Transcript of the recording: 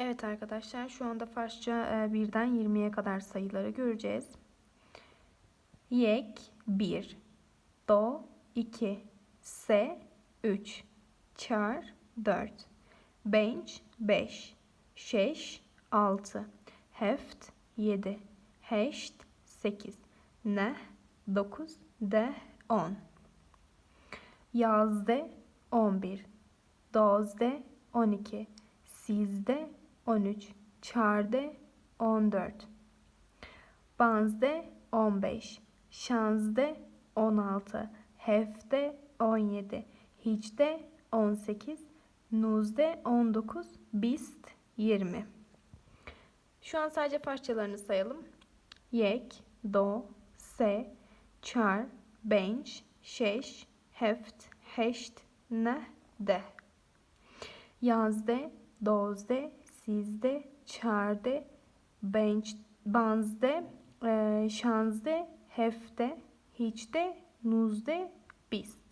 Evet arkadaşlar şu anda Farsça e, birden 20'ye kadar sayıları göreceğiz. Yek 1, do 2, se 3, çar 4, bench 5, şeş 6, heft 7, heşt 8, neh 9, deh 10. Yazde 11, dozde 12, sizde 13, çarde 14, banzde 15, şanzde 16, hefte 17, hicde 18, nuzde 19, bist 20. Şu an sadece parçalarını sayalım. Yek, do, se, çar, bench, şeş, heft, heşt, neh, deh. Yazde, dozde, sizde, çarde, bench, banzde, e, şanzde, hefte, hiçte, nuzde, bist.